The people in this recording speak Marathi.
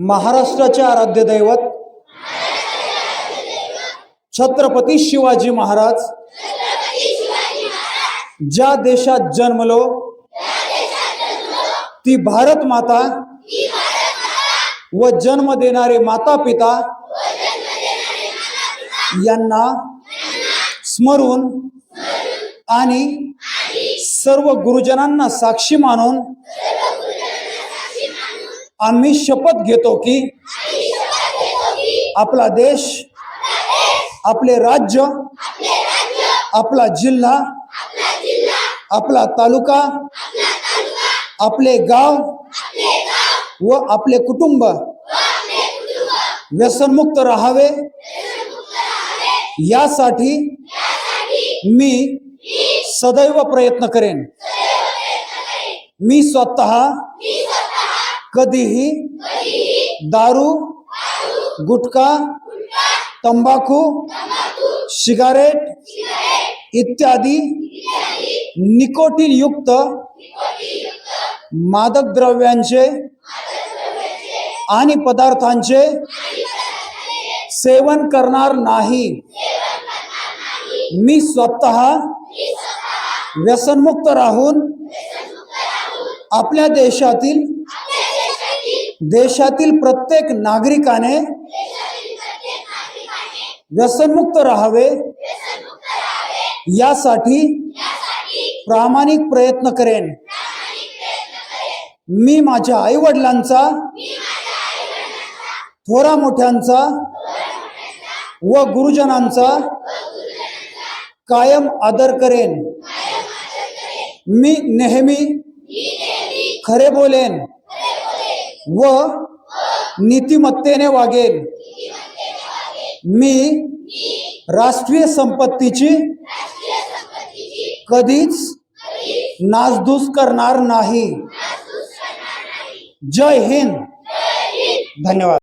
महाराष्ट्राचे आराध्य दैवत छत्रपती शिवाजी महाराज. ज्या देशात जन्मलो ती भारत माता व जन्म देणारे माता पिता यांना स्मरून आणि सर्व गुरुजनांना साक्षी मानून आम्ही शपथ घेतो की आपला देश आपले राज्य आपला जिल्हा आपला तालुका आपले गाव व आपले कुटुंब व्यसनमुक्त राहावे. यासाठी मी सदैव प्रयत्न करेन. मी स्वतः कधीही दारू गुटखा तंबाखू सिगारेट इत्यादी निकोटीन युक्त मादक द्रव्यांचे आणि पदार्थांचे सेवन करणार नाही. मी स्वतः व्यसनमुक्त राहून आपल्या देशातील देशातील प्रत्येक नागरिकाने व्यसनमुक्त राहावे. यासाठी प्रामाणिक प्रयत्न करेन. मी माझ्या आई वडिलांचा थोरा मोठ्यांचा व गुरुजनांचा कायम आदर करेन. मी नेहमी खरे बोलेन. व नीतिमत्तेने वागेन. मी राष्ट्रीय संपत्तीची कधीच नासधूस करणार नाही. जय हिंद. धन्यवाद.